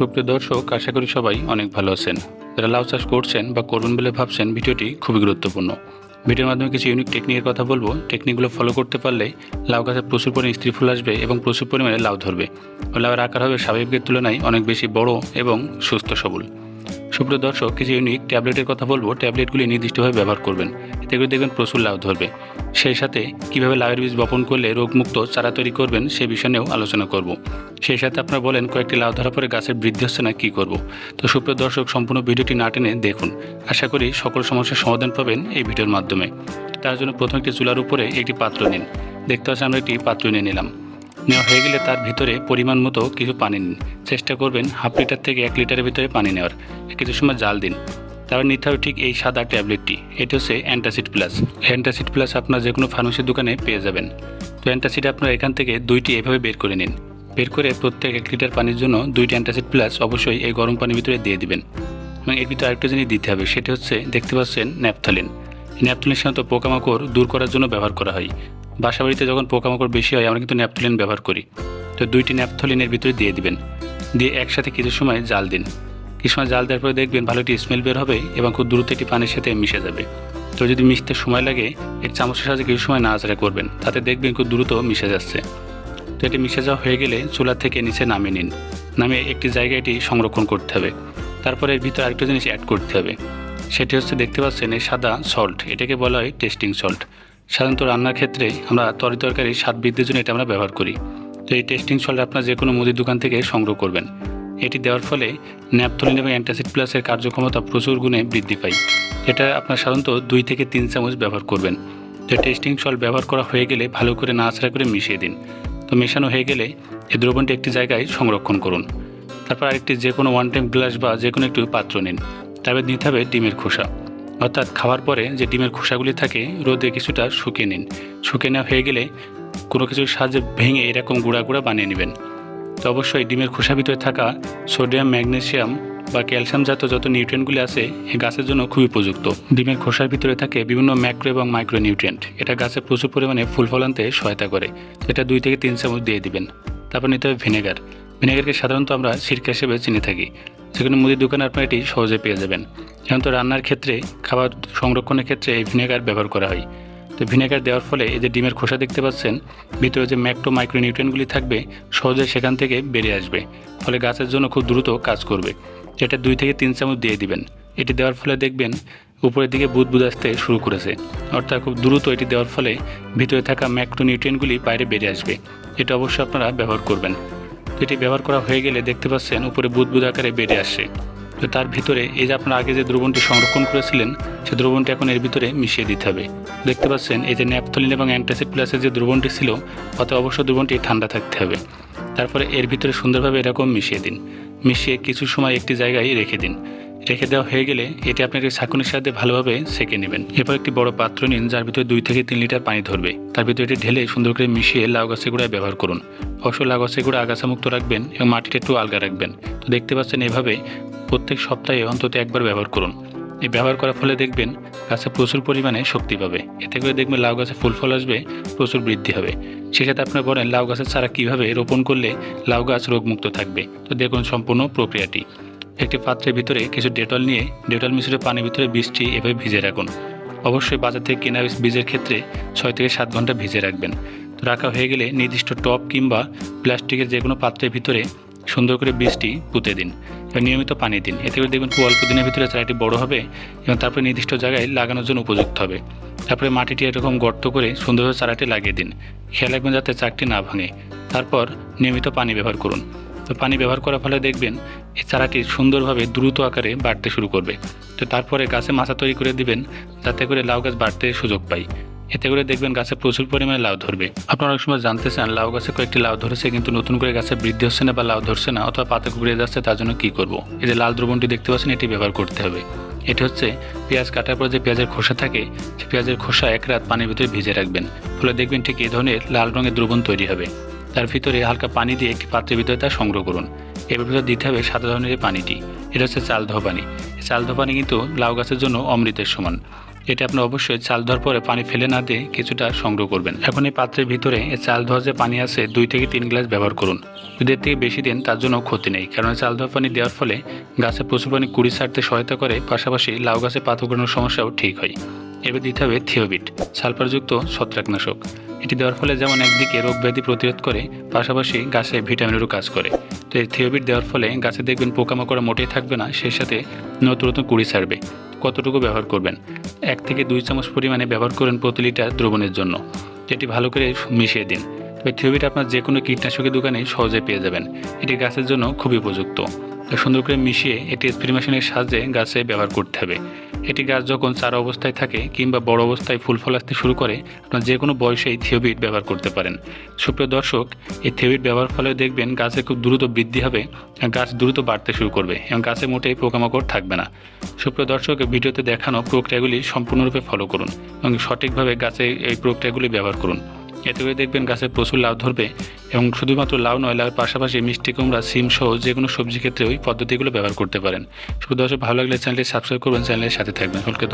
সুপ্রিয় দর্শক, আশা করি সবাই অনেক ভালো আছেন। যারা লাউ চাষ করছেন বা করবেন বলে ভাবছেন, ভিডিওটি খুবই গুরুত্বপূর্ণ। ভিডিওর মাধ্যমে কিছু ইউনিক টেকনিকের কথা বলব। টেকনিকগুলো ফলো করতে পারলে লাউ গাছে প্রচুর পরিমাণে স্ত্রী ফুল আসবে এবং প্রচুর পরিমাণে লাউ ধরবে। লাউয়ের আকার হবে স্বাভাবিকের তুলনায় অনেক বেশি বড় এবং সুস্থ সবল। সুপ্রিয় দর্শক, কিছু ইউনিক ট্যাবলেটের কথা বলব। ট্যাবলেটগুলি নির্দিষ্টভাবে ব্যবহার করবেন। করে দেখবেন প্রচুর লাউ ধরবে। সেই সাথে কীভাবে লাউয়ের বীজ বপন করলে রোগমুক্ত চারা তৈরি করবেন সে বিষয় নিয়েও আলোচনা করব। সেই সাথে আপনারা বলেন কয়েকটি লাউ ধরার পরে গাছের বৃদ্ধি হচ্ছে না, কী করব? তো সুপ্রিয় দর্শক, সম্পূর্ণ ভিডিওটি না টেনে দেখুন। আশা করি সকল সমস্যার সমাধান পাবেন এই ভিডিওর মাধ্যমে। তার জন্য প্রথম একটি চুলার উপরে একটি পাত্র নিন। দেখতে পাচ্ছি আমরা একটি পাত্র নিয়ে নিলাম। নেওয়া হয়ে গেলে তার ভিতরে পরিমাণ মতো কিছু পানি নিন। চেষ্টা করবেন হাফ লিটার থেকে এক লিটারের ভিতরে পানি নেওয়ার। কিছু সময় জাল দিন। তারপর নিতে হবে ঠিক এই সাদা ট্যাবলেটটি। এটি হচ্ছে অ্যান্টাসিড প্লাস। অ্যান্টাসিড প্লাস আপনার যে কোনো ফার্মেসির দোকানে পেয়ে যাবেন। তো অ্যান্টাসিড আপনার এখান থেকে দুইটি এভাবে বের করে নিন। বের করে প্রত্যেক এক লিটার পানির জন্য দুইটি অ্যান্টাসিড প্লাস অবশ্যই এই গরম পানির ভিতরে দিয়ে দিবেন। এবং এর ভিতরে আরেকটা জিনিস দিতে হবে, সেটি হচ্ছে দেখতে পাচ্ছেন ন্যাপথালিন। ন্যাপথালিন সাধারণত পোকামাকড় দূর করার জন্য ব্যবহার করা হয়। বাসা বাড়িতে যখন পোকামাকড় বেশি হয়, আমরা কিন্তু ন্যাপথলিন ব্যবহার করি। তো দুইটি ন্যাপথলিনের ভিতরে দিয়ে দিবেন। দিয়ে একসাথে কিছু সময় জাল দিন। কিছু সময় জাল দেওয়ার পরে দেখবেন ভালো একটি স্মেল বের হবে এবং খুব দ্রুত একটি পানির সাথে মিশে যাবে। তো যদি মিশতে সময় লাগে, এর চামচের সাহায্যে কিছু সময় নাড়াচাড়া করবেন, তাতে দেখবেন খুব দ্রুত মিশে যাচ্ছে। তো এটি মিশে যাওয়া হয়ে গেলে চুলা থেকে নিচে নামিয়ে নিন। নামিয়ে একটি জায়গায় এটি সংরক্ষণ করতে হবে। তারপরে এর ভিতরে আরেকটা জিনিস অ্যাড করতে হবে। সেটি হচ্ছে দেখতে পাচ্ছেন এই সাদা সল্ট এটাকে বলা হয় টেস্টিং সল্ট সাধারণত রান্নার ক্ষেত্রে আমরা তরি তরকারি স্বাদ বৃদ্ধির জন্য এটা আমরা ব্যবহার করি। তো এই টেস্টিং সল্ট আপনার যে কোনো মুদির দোকান থেকে সংগ্রহ করবেন। এটি দেওয়ার ফলে ন্যাপথলিন এবং অ্যান্টাসিড প্লাসের কার্যক্ষমতা প্রচুর গুণে বৃদ্ধি পায়। এটা আপনার সাধারণত দুই থেকে তিন চামচ ব্যবহার করবেন। তো টেস্টিং সল ব্যবহার করা হয়ে গেলে ভালো করে নাড়াচাড়া করে মিশিয়ে দিন। তো মেশানো হয়ে গেলে এই দ্রবণটি একটি জায়গায় সংরক্ষণ করুন। তারপর আরেকটি যে কোনো ওয়ান টাইম গ্লাস বা যে কোনো একটি পাত্র নিন। তারপর নিতে হবে ডিমের খোসা। অর্থাৎ খাওয়ার পরে যে ডিমের খোসাগুলি থাকে, রোদে কিছুটা শুকিয়ে নিন। শুকিয়ে নেওয়া হয়ে গেলে কোনো কিছুর সাহায্যে ভেঙে এরকম গুঁড়া গুঁড়া বানিয়ে নেবেন। তো অবশ্যই ডিমের খোসা ভিতরে থাকা সোডিয়াম, ম্যাগনেসিয়াম বা ক্যালসিয়াম জাতীয় যত নিউট্রিয়েন্টগুলি আছে এই গাছের জন্য খুবই উপযুক্ত। ডিমের খোসার ভিতরে থাকে বিভিন্ন ম্যাক্রো এবং মাইক্রো নিউট্রিয়েন্ট এটা গাছে প্রচুর পরিমাণে ফুল ফলানতে সহায়তা করে। এটা দুই থেকে তিন চামচ দিয়ে দিবেন। তারপর নিতে হবে ভিনেগার। ভিনেগারকে সাধারণত আমরা সিরকা হিসেবে চিনে থাকি। যেখানে মুদির দোকানে আপনারা এটি সহজে পেয়ে যাবেন। সাধারণত রান্নার ক্ষেত্রে, খাবার সংরক্ষণের ক্ষেত্রে এই ভিনেগার ব্যবহার করা হয়। তো ভিনেগার দেওয়ার ফলে এই যে ডিমের খোসা দেখতে পাচ্ছেন, ভিতরে যে ম্যাক্রো মাইক্রো নিউট্রিয়েন্টগুলি থাকবে, সহজে সেখান থেকে বেরিয়ে আসবে। ফলে গাছের জন্য খুব দ্রুত কাজ করবে। যেটা দুই থেকে তিন চামচ দিয়ে দিবেন। এটি দেওয়ার ফলে দেখবেন উপরের দিকে বুদ বুদ আসতে শুরু করেছে। অর্থাৎ খুব দ্রুত এটি দেওয়ার ফলে ভিতরে থাকা ম্যাক্রো নিউট্রিয়েন্টগুলি বাইরে বেরিয়ে আসবে। এটা অবশ্যই আপনারা ব্যবহার করবেন। এটি ব্যবহার করা হয়ে গেলে দেখতে পাচ্ছেন উপরে বুদবুদ আকারে বেরিয়ে আসে তো তার ভিতরে এই যে আপনার আগে যে দ্রবণটি সংরক্ষণ করেছিলেন সেই দ্রবণটি এখন এর ভিতরে মিশিয়ে দিতে হবে। দেখতে পাচ্ছেন, এই যে ন্যাপথলিন এবং অ্যান্টাসিড প্লাসের যে দ্রবণটি ছিল অত অবশ্য দ্রবণটি ঠান্ডা থাকতে হবে। তারপরে এর ভিতরে সুন্দরভাবে এরকম মিশিয়ে দিন। মিশিয়ে কিছু সময় একটি জায়গায় রেখে দিন। রেখে দেওয়া হয়ে গেলে এটি আপনি একটি ছাঁকুনির সাহায্যে ভালোভাবে সেঁকে নেবেন। এরপর একটি বড় পাত্র নিন, যার ভিতরে দুই থেকে তিন লিটার পানি ধরবে। তার ভিতরে এটি ঢেলে সুন্দর করে মিশিয়ে লাউ গাছের গুঁড়ায় ব্যবহার করুন। অবশ্যই লাউ গাছের গুঁড়া আগাছা মুক্ত রাখবেন এবং মাটিটা একটু আলগা রাখবেন। তো দেখতে পাচ্ছেন, এভাবে প্রত্যেক সপ্তাহে অন্তত একবার ব্যবহার করুন। এই ব্যবহার করার ফলে দেখবেন গাছে প্রচুর পরিমাণে শক্তি পাবে। এতে করে দেখবেন লাউ গাছে ফুল ফল আসবে, প্রচুর বৃদ্ধি হবে। সেক্ষেত্রে আপনারা বলেন, লাউ গাছের চারা কীভাবে রোপণ করলে লাউ গাছ রোগমুক্ত থাকবে? তো দেখুন সম্পূর্ণ প্রক্রিয়াটি। একটি পাত্রের ভিতরে কিছু ডেটল নিয়ে ডেটল মিশ্রে পানির ভিতরে বীজটি এভাবে ভিজে রাখুন। অবশ্যই বাজার থেকে কেনা বীজের ক্ষেত্রে ছয় থেকে সাত ঘণ্টা ভিজে রাখবেন। রাখা হয়ে গেলে নির্দিষ্ট টপ কিংবা প্লাস্টিকের যে কোনো পাত্রের ভিতরে সুন্দর করে বীজটি পুঁতে দিন। নিয়মিত পানি দিন। এতে করে দেখবেন খুব অল্প দিনের ভিতরে চারাটি বড় হবে এবং তারপরে নির্দিষ্ট জায়গায় লাগানোর জন্য উপযুক্ত হবে। তারপরে মাটিটি এরকম গর্ত করে সুন্দরভাবে চারাটি লাগিয়ে দিন। খেয়াল রাখবেন যাতে চাকটি না ভাঙে। তারপর নিয়মিত পানি ব্যবহার করুন। তো পানি ব্যবহার করার ফলে দেখবেন এই চারাটি সুন্দরভাবে দ্রুত আকারে বাড়তে শুরু করবে। তো তারপরে গাছে মাছা তৈরি করে দিবেন, যাতে করে লাউ গাছ বাড়তে সুযোগ পায়। এতে করে দেখবেন গাছে প্রচুর পরিমাণে লাউ ধরবে। আপনারা অনেক সময় জানতে চান, লাউ গাছে কয়েকটি লাউ ধরেছে কিন্তু নতুন করে গাছে বৃদ্ধি হচ্ছে না বা লাউ ধরছে না, অথবা পাতা কুকড়ে যাচ্ছে, তার জন্য কী করব? এই যে লাল দ্রবণটি দেখতে পাচ্ছেন, এটি ব্যবহার করতে হবে। এটি হচ্ছে পেঁয়াজ কাটার পর যে পেঁয়াজের খোসা থাকে, সে পেঁয়াজের খোসা এক রাত পানির ভিতরে ভিজে রাখবেন। ফলে দেখবেন ঠিক এই ধরনের লাল রঙের দ্রবণ তৈরি হবে। তার ভিতরে হালকা পানি দিয়ে একটি পাত্রের ভিতরে তা সংগ্রহ করুন। এর ভিতরে দিতে হবে সাদা ধরনের পানিটি। এটা হচ্ছে চাল ধোয়া পানি। চাল ধোয়া পানি কিন্তু লাউ গাছের জন্য অমৃতের সমান। এটা আপনি অবশ্যই চাল ধোয়ার পরে পানি ফেলে না দিয়ে কিছুটা সংগ্রহ করবেন। এখন এই পাত্রের ভিতরে চাল ধোয়া যে পানি আছে দুই থেকে তিন গ্লাস ব্যবহার করুন। যদি এর থেকে বেশি দিন, তার জন্য ক্ষতি নেই, কারণ চাল ধোয়া পানি দেওয়ার ফলে গাছে প্রচুর পানি কুড়ি ছাড়তে সহায়তা করে, পাশাপাশি লাউ গাছে পাতা কুড়ানোর সমস্যাও ঠিক হয়। এবার দিতে হবে থিওবিট সালফারযুক্ত ছত্রাকনাশক। এটি দেওয়ার ফলে যেমন একদিকে রোগ ব্যাধি প্রতিরোধ করে, পাশাপাশি গাছে ভিটামিনেরও কাজ করে। তো এই থিওবিট দেওয়ার ফলে গাছে দেখবেন পোকামাকড় মোটেই থাকবে না, সেই সাথে নতুন নতুন কুড়ি ছাড়বে। কতটুকু ব্যবহার করবেন? এক থেকে দুই চামচ পরিমাণে ব্যবহার করেন প্রতি লিটার দ্রবণের জন্য। এটি ভালো করে মিশিয়ে দিন। তবে থিওবিট আপনার যে কোনো কীটনাশকের দোকানে সহজে পেয়ে যাবেন। এটি গাছের জন্য খুবই উপযুক্ত। সুন্দর করে মিশিয়ে এটি স্প্রে মেশিনের সাহায্যে গাছে ব্যবহার করতে হবে। এটি গাছ যখন চারা অবস্থায় থাকে কিংবা বড় অবস্থায় ফুল ফল আসতে শুরু করে, আপনার যে কোনো বয়সেই থিওবিট ব্যবহার করতে পারেন। সুপ্রিয় দর্শক, এই থিওবিট ব্যবহার ফলে দেখবেন গাছে খুব দ্রুত বৃদ্ধি হবে গাছ দ্রুত বাড়তে শুরু করবে এবং গাছে মোটেই পোকামাকড় থাকবে না। সুপ্রিয় দর্শক ভিডিওতে দেখানো প্রক্রিয়াগুলি সম্পূর্ণরূপে ফলো করুন এবং সঠিকভাবে গাছে এই প্রক্রিয়াগুলি ব্যবহার করুন। এতে করে দেখবেন গাছে প্রচুর লাভ ধরবে এবং শুধুমাত্র লাউ নয়, লাউয়ের পাশাপাশি মিষ্টি, কুমড়া, সিম সহ যে কোনো সবজি ক্ষেত্রে ওই পদ্ধতিগুলো ব্যবহার করতে পারেন শুধু দর্শক, ভালো লাগলে চ্যানেলটি সাবস্ক্রাইব করবেন, চ্যানেলের সাথে থাকবেন সকলকে।